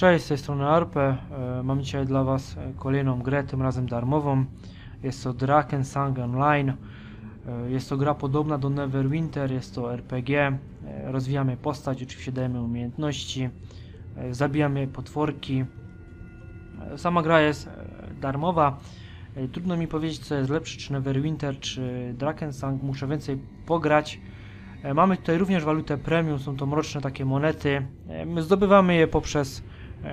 Cześć, z tej strony Arpe. E, Mam dzisiaj dla Was e, kolejną grę, tym razem darmową. Jest to Draken Sang Online. E, Jest to gra podobna do Neverwinter, jest to RPG. Rozwijamy postać, oczywiście dajemy umiejętności. Zabijamy potworki. Sama gra jest darmowa. Trudno mi powiedzieć, co jest lepsze, czy Neverwinter, czy Drakensang. Muszę więcej pograć. Mamy tutaj również walutę premium, są to mroczne takie monety. My zdobywamy je poprzez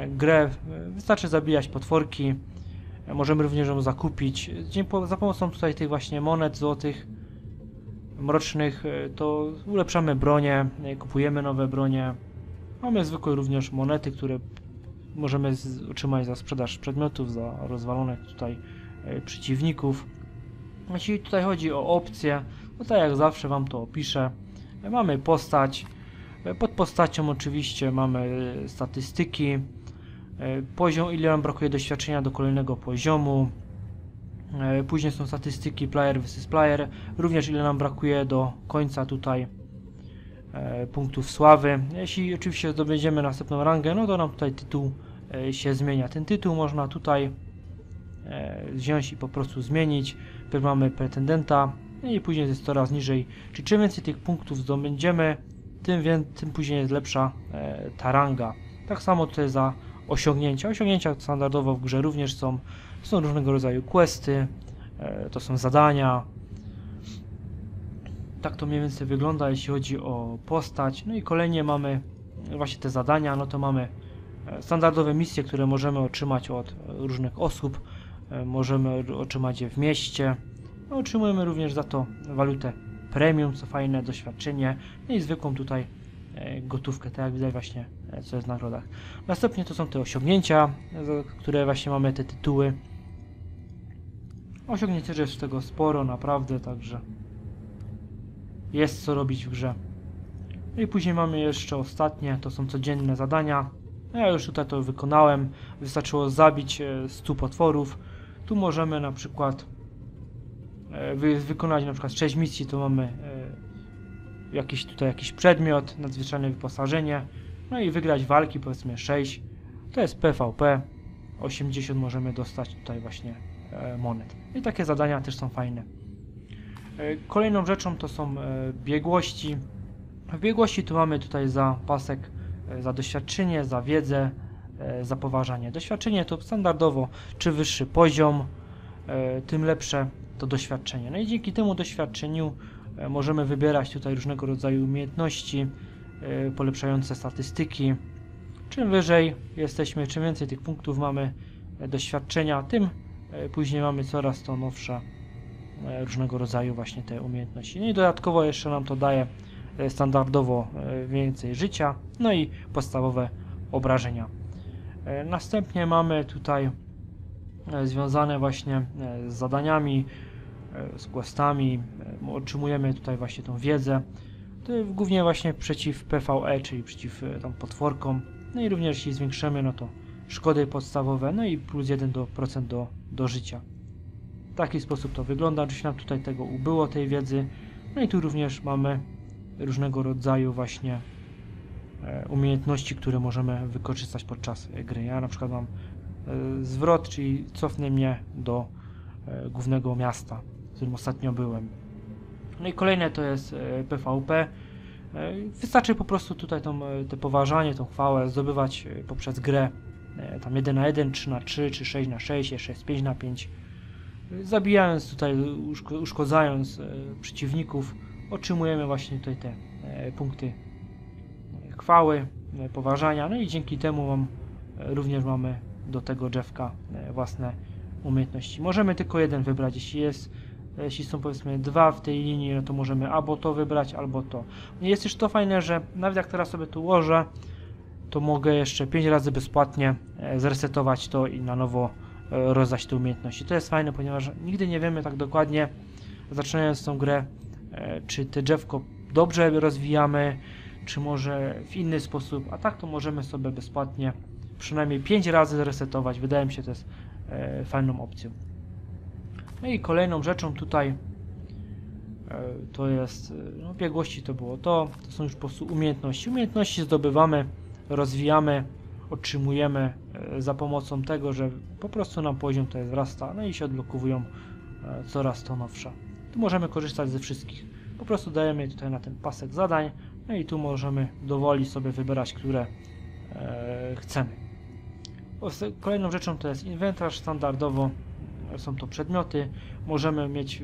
grę. E, Wystarczy zabijać potworki. E, Możemy również ją zakupić. Za pomocą tutaj tych właśnie monet złotych, mrocznych, e, to ulepszamy bronię, kupujemy nowe bronie. Mamy zwykłe również monety, które możemy otrzymać za sprzedaż przedmiotów, za rozwalonych tutaj przeciwników. Jeśli tutaj chodzi o opcje, no tak jak zawsze Wam to opiszę. Mamy postać. E, Pod postacią oczywiście mamy e, statystyki. e, Poziom, ile nam brakuje doświadczenia do kolejnego poziomu. Później są statystyki player vs player. Również ile nam brakuje do końca tutaj punktów sławy. Jeśli oczywiście zdobędziemy następną rangę, no to nam tutaj tytuł się zmienia. Ten tytuł można tutaj wziąć i po prostu zmienić. Najpierw mamy pretendenta i później jest coraz niżej. Czyli czym więcej tych punktów zdobędziemy, tym, tym później jest lepsza e, ta ranga. Tak samo tutaj za osiągnięcia. Osiągnięcia standardowo w grze również są. Są różnego rodzaju questy, e, to są zadania. Tak to mniej więcej wygląda, jeśli chodzi o postać. No i kolejnie mamy właśnie te zadania. No to mamy e, standardowe misje, które możemy otrzymać od różnych osób. E, Możemy otrzymać je w mieście. No, otrzymujemy również za to walutę premium, co fajne doświadczenie. No i zwykłą tutaj e, gotówkę, tak jak widać właśnie, e, co jest w nagrodach. Następnie to są te osiągnięcia, za które właśnie mamy te tytuły. Osiągnięć też jest tego sporo, naprawdę, także jest co robić w grze. I później mamy jeszcze ostatnie, to są codzienne zadania. Ja już tutaj to wykonałem, wystarczyło zabić e, 100 potworów. Tu możemy na przykład e, wy, wykonać na przykład 6 misji, to mamy e, jakiś tutaj jakiś przedmiot, nadzwyczajne wyposażenie, no i wygrać walki powiedzmy 6. To jest PvP. 80 możemy dostać tutaj właśnie e, monet. I takie zadania też są fajne. E, Kolejną rzeczą to są e, biegłości. W biegłości tu mamy tutaj za pasek e, za doświadczenie, za wiedzę, e, za poważanie. Doświadczenie to standardowo czy wyższy poziom, e, tym lepsze to doświadczenie. No i dzięki temu doświadczeniu e, możemy wybierać tutaj różnego rodzaju umiejętności e, polepszające statystyki. Czym wyżej jesteśmy, czym więcej tych punktów mamy e, doświadczenia, tym później mamy coraz to nowsze różnego rodzaju właśnie te umiejętności. No i dodatkowo jeszcze nam to daje standardowo więcej życia, no i podstawowe obrażenia. Następnie mamy tutaj związane właśnie e, z zadaniami, e, z questami, e, otrzymujemy tutaj właśnie tą wiedzę, głównie właśnie przeciw PvE, czyli przeciw e, tam potworkom, no i również jeśli zwiększymy, no to szkody podstawowe, no i plus 1 do, procent do, do życia. W taki sposób to wygląda, oczywiście nam tutaj tego ubyło, tej wiedzy, no i tu również mamy różnego rodzaju właśnie e, umiejętności, które możemy wykorzystać podczas e, gry. Ja na przykład mam e, zwrot, czyli cofnę mnie do e, głównego miasta, w którym ostatnio byłem. No i kolejne to jest e, PvP. E, Wystarczy po prostu tutaj tą, e, te poważanie, tą chwałę zdobywać e, poprzez grę e, tam 1 na 1, 3 na 3 czy 6 na 6, jeszcze jest 5 na 5. E, Zabijając tutaj, uszko- uszkodzając e, przeciwników, otrzymujemy właśnie tutaj te e, punkty e, chwały, e, poważania, no i dzięki temu mam, e, również mamy do tego drzewka e, własne umiejętności. Możemy tylko jeden wybrać, jeśli jest jeśli są powiedzmy dwa w tej linii, no to możemy albo to wybrać, albo to. Jest też to fajne, że nawet jak teraz sobie tu ułożę, to mogę jeszcze 5 razy bezpłatnie e, zresetować to i na nowo e, rozdać te umiejętności. To jest fajne, ponieważ nigdy nie wiemy tak dokładnie, zaczynając tą grę, e, czy te drzewko dobrze rozwijamy, czy może w inny sposób, a tak to możemy sobie bezpłatnie przynajmniej 5 razy zresetować. Wydaje mi się, to jest e, fajną opcją. No i kolejną rzeczą tutaj e, to jest, e, no biegłości to było to, to są już po prostu umiejętności. Umiejętności zdobywamy, rozwijamy, otrzymujemy e, za pomocą tego, że po prostu nam poziom tutaj wzrasta, no i się odblokowują e, coraz to nowsze. Tu możemy korzystać ze wszystkich. Po prostu dajemy tutaj na ten pasek zadań, no i tu możemy dowoli sobie wybierać, które e, chcemy. Kolejną rzeczą to jest inwentarz. Standardowo są to przedmioty. Możemy mieć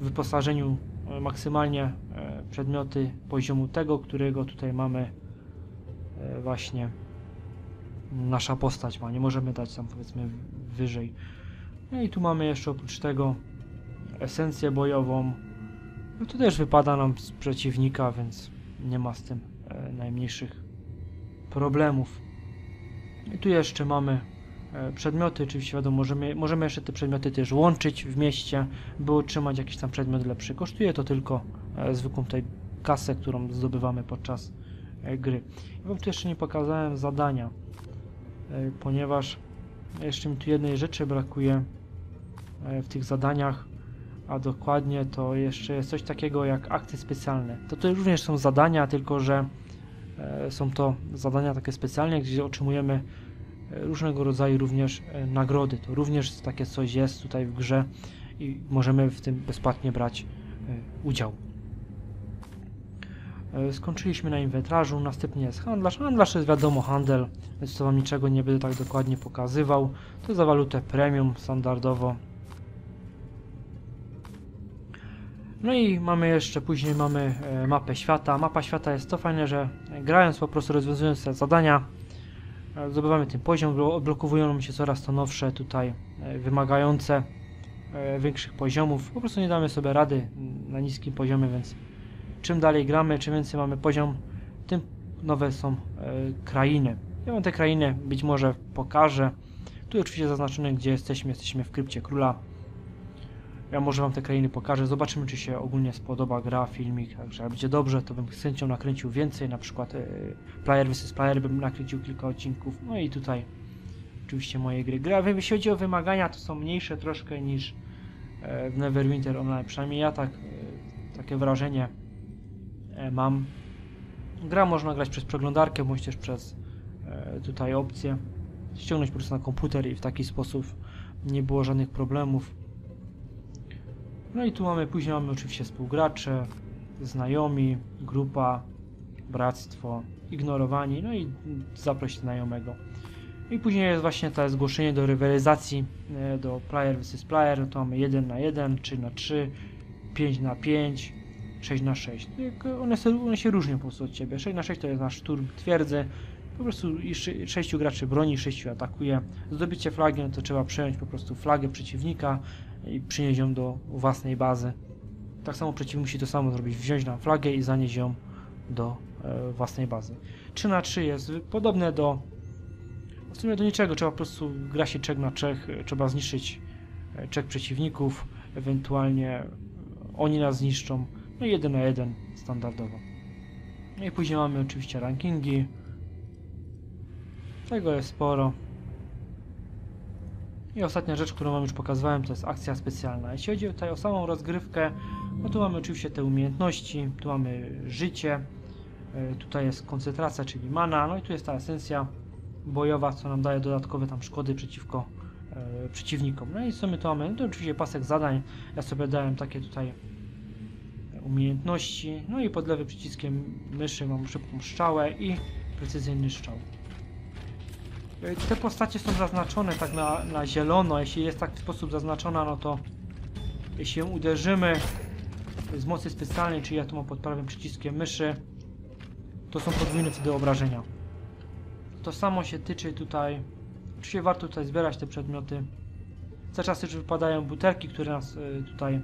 w wyposażeniu e, maksymalnie e, przedmioty poziomu tego, którego tutaj mamy e, właśnie nasza postać ma. Nie możemy dać tam powiedzmy wyżej. No i tu mamy jeszcze oprócz tego esencję bojową. No to też wypada nam z przeciwnika, więc nie ma z tym najmniejszych problemów. I tu jeszcze mamy e, przedmioty, oczywiście wiadomo, możemy, możemy jeszcze te przedmioty też łączyć w mieście, by otrzymać jakiś tam przedmiot lepszy. Kosztuje to tylko e, zwykłą tutaj kasę, którą zdobywamy podczas e, gry. Ja wam tu jeszcze nie pokazałem zadania, ponieważ jeszcze mi tu jednej rzeczy brakuje w tych zadaniach, a dokładnie to jeszcze jest coś takiego jak akcje specjalne. To, to również są zadania, tylko że są to zadania takie specjalne, gdzie otrzymujemy e, różnego rodzaju również e, nagrody. To również takie coś jest tutaj w grze i możemy w tym bezpłatnie brać e, udział. E, Skończyliśmy na inwentarzu, następnie jest handlarz. Handlarz jest wiadomo handel, więc to wam niczego nie będę tak dokładnie pokazywał. To za walutę premium standardowo. No i mamy jeszcze, później mamy e, mapę świata. Mapa świata jest to fajne, że grając po prostu rozwiązując te zadania, e, zdobywamy ten poziom, blo- odblokowują nam się coraz to nowsze tutaj e, wymagające większych poziomów. Po prostu nie damy sobie rady na niskim poziomie, więc czym dalej gramy, czym więcej mamy poziom, tym nowe są krainy. Ja wam te krainy być może pokażę. Tu oczywiście zaznaczone, gdzie jesteśmy. Jesteśmy w krypcie króla. Ja może wam te krainy pokażę. Zobaczymy, czy się ogólnie spodoba gra, filmik. Także jak będzie dobrze, to bym z chęcią nakręcił więcej. Na przykład e, Player vs Player bym nakręcił kilka odcinków. No i tutaj oczywiście moje gry. Gra, jeśli chodzi o wymagania, to są mniejsze troszkę niż e, w Neverwinter Online. Przynajmniej ja tak, e, takie wrażenie e, mam. Gra można grać przez przeglądarkę, bądź też przez e, tutaj opcję. Ściągnąć po prostu na komputer i w taki sposób nie było żadnych problemów. No i tu mamy, później mamy oczywiście współgracze, znajomi, grupa, bractwo, ignorowani, no i zaproś znajomego. I później jest właśnie to zgłoszenie do rywalizacji e, do player vs player, no to mamy 1 na 1, 3 na 3, 5 na 5, 6 na 6. No One, se, one się różnią po prostu od ciebie. 6 na 6 to jest nasz szturm twierdzy. Po prostu i szy- sześciu graczy broni, sześciu atakuje. Zdobycie flagi, no to trzeba przejąć po prostu flagę przeciwnika i przynieść ją do własnej bazy. Tak samo przeciwnik musi to samo zrobić, wziąć na flagę i zanieść ją do e, własnej bazy. 3 na 3 jest podobne do w sumie do niczego, trzeba po prostu gra się czek na czek, e, trzeba zniszczyć e, czek przeciwników, ewentualnie oni nas zniszczą, no i 1 na 1 standardowo. No i później mamy oczywiście rankingi. Tego jest sporo. I ostatnia rzecz, którą wam już pokazywałem, to jest akcja specjalna. Jeśli chodzi tutaj o samą rozgrywkę, no tu mamy oczywiście te umiejętności, tu mamy życie, e, tutaj jest koncentracja, czyli mana, no i tu jest ta esencja bojowa, co nam daje dodatkowe tam szkody przeciwko e, przeciwnikom. No i co my tu mamy? No to oczywiście pasek zadań. Ja sobie dałem takie tutaj umiejętności. No i pod lewym przyciskiem myszy mam szybką strzałę i precyzyjny strzał. E, Te postacie są zaznaczone tak na, na zielono. Jeśli jest tak w sposób zaznaczona, no to jeśli ją uderzymy z mocy specjalnej, czyli ja tu mam pod prawym przyciskiem myszy, to są podwójne wtedy obrażenia. To samo się tyczy tutaj. Oczywiście warto tutaj zbierać te przedmioty. Za czasy też wypadają butelki, które nas y, tutaj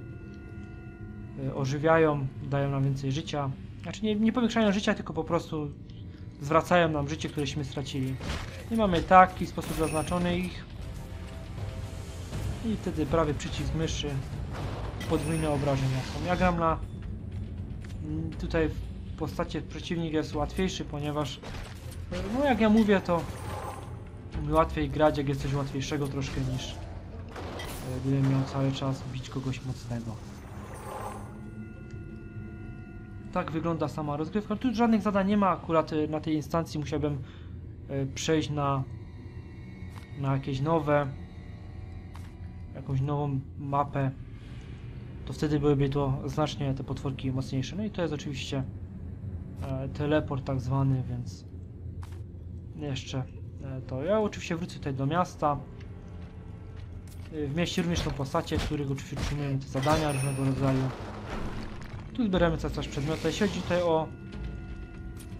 y, ożywiają, dają nam więcej życia. Znaczy nie, nie powiększają życia, tylko po prostu zwracają nam życie, któreśmy stracili. I mamy taki sposób zaznaczony ich. I wtedy prawy przycisk myszy. Podwójne obrażenia są. Ja gram na... mm, Tutaj w postaci przeciwnik jest łatwiejszy, ponieważ no jak ja mówię, to łatwiej grać, jak jest coś łatwiejszego troszkę niż e, gdybym miał cały czas bić kogoś mocnego. Tak wygląda sama rozgrywka. Tu żadnych zadań nie ma akurat e, na tej instancji musiałbym e, przejść na, na jakieś nowe, jakąś nową mapę, to wtedy byłyby to znacznie te potworki mocniejsze. No i to jest oczywiście e, teleport tak zwany, więc jeszcze e, to. Ja oczywiście wrócę tutaj do miasta. E, W mieście również są postacie, których oczywiście otrzymujemy te zadania różnego rodzaju. Tu zbieramy cały czas przedmioty. Jeśli chodzi tutaj o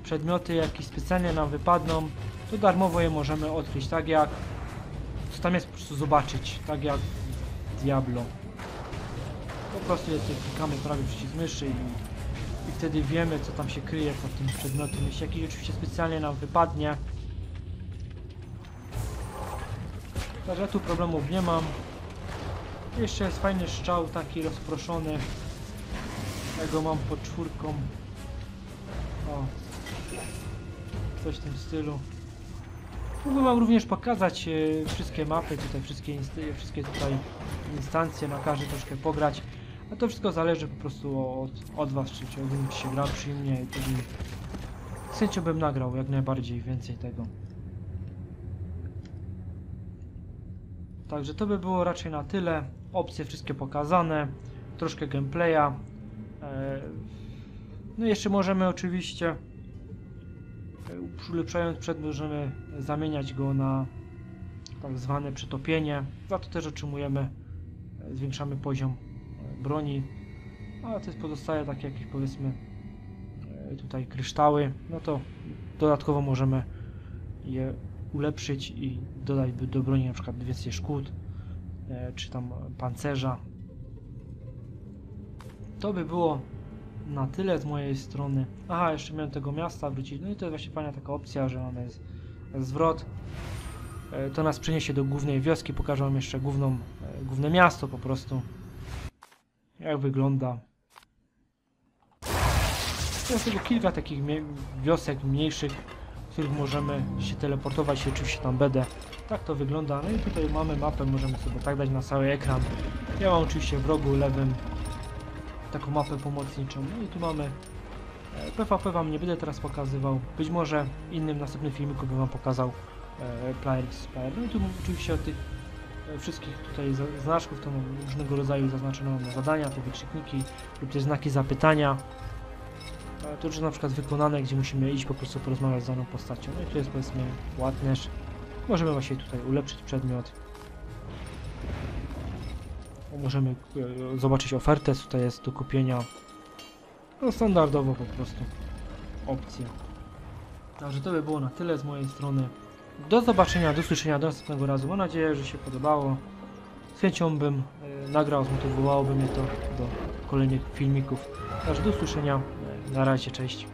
przedmioty, jakie specjalnie nam wypadną, to darmowo je możemy odkryć, tak jak co tam jest po prostu zobaczyć, tak jak Diablo. Po prostu je tutaj klikamy prawie przycisk myszy i, i wtedy wiemy co tam się kryje pod tym przedmiotem. Jeśli jakiś oczywiście specjalnie nam wypadnie, Także ja tu problemów nie mam. Jeszcze jest fajny strzał, taki rozproszony. Ja go mam pod czwórką. O. Coś w tym stylu. Mógłbym wam również pokazać e, wszystkie mapy, tutaj wszystkie, wszystkie tutaj instancje, na każdy troszkę pograć. A to wszystko zależy po prostu od, od was, czy, czy się gra przyjemnie i wtedy z chęcią bym nagrał jak najbardziej więcej tego. Także to by było raczej na tyle. Opcje wszystkie pokazane, troszkę gameplaya. E, No jeszcze możemy oczywiście, e, ulepszając przedmiot, możemy zamieniać go na tak zwane przetopienie. Za to też otrzymujemy, e, zwiększamy poziom e, broni. A to jest pozostaje takie jakieś powiedzmy e, tutaj kryształy. No to dodatkowo możemy je ulepszyć i dodać do broni na przykład więcej szkód, e, czy tam pancerza. To by było na tyle z mojej strony. Aha, jeszcze miałem tego miasta wrócić. No i to jest właśnie fajna taka opcja, że mamy zwrot. E, To nas przeniesie do głównej wioski, pokażę wam jeszcze główną, e, główne miasto po prostu. Jak wygląda. Jest tylko kilka takich wiosek mniejszych, w których możemy się teleportować i oczywiście tam będę. Tak to wygląda. No i tutaj mamy mapę, możemy sobie tak dać na cały ekran. Ja mam oczywiście w rogu lewym taką mapę pomocniczą. No i tu mamy e, PvP wam nie będę teraz pokazywał. Być może innym następnym filmiku bym wam pokazał e, Player vs Player. No i tu oczywiście od tych e, wszystkich tutaj znaczków to różnego rodzaju zaznaczone mamy zadania, te wykrzykniki lub też znaki zapytania. E, To już na przykład wykonane, gdzie musimy iść po prostu porozmawiać z daną postacią. No i tu jest powiedzmy ładnerz. Możemy właśnie tutaj ulepszyć przedmiot. Możemy e, zobaczyć ofertę, tutaj jest do kupienia. No standardowo po prostu opcje. Także to by było na tyle z mojej strony. Do zobaczenia, do słyszenia, do następnego razu. Mam nadzieję, że się podobało. Z chęcią bym e, nagrał, zmotywowałoby mnie to do kolejnych filmików. Także do usłyszenia. E, Na razie, cześć.